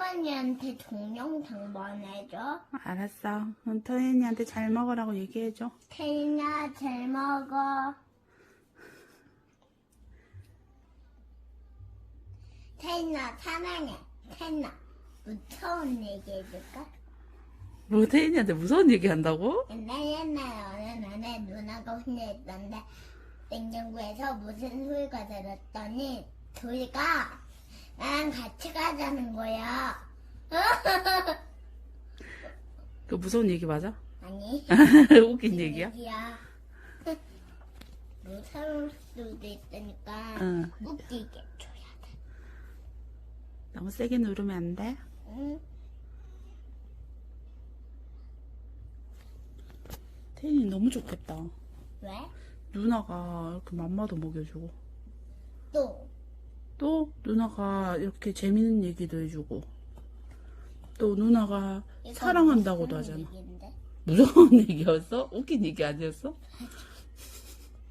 할머니한테 동영상 보내줘. 알았어. 그럼 태인이한테 잘 먹으라고 얘기해줘. 태인아, 잘 먹어. 태인아, 사랑해. 태인아, 무서운 얘기 해줄까? 뭐 태인이한테 무서운 얘기 한다고? 옛날 옛날에 어느 날에 누나가 혼자 있던데 냉장고에서 무슨 소리가 들었더니 둘이가 나랑 같이 가자는 거야. 그 무서운 얘기 맞아? 아니. 웃긴 얘기야? 얘기야. 무서울 수도 있으니까 응. 웃기게 줘야 돼. 너무 세게 누르면 안 돼? 응? 태인이 너무 좋겠다. 왜? 누나가 이렇게 맘마도 먹여주고. 또 또 누나가 이렇게 재밌는 얘기도 해주고. 또 누나가 사랑한다고도 하잖아. 얘기인데? 무서운 얘기였어? 웃긴 얘기 아니었어?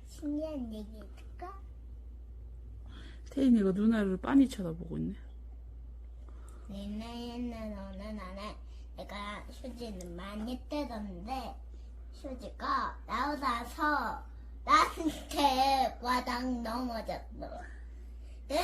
신기한 얘기 해줄까? 태인이가 누나를 빤히 쳐다보고 있네. 옛날 옛날 어느 날에 내가 휴지는 많이 뜯었는데 휴지가 나오다서 나한테 와당 넘어졌어. え？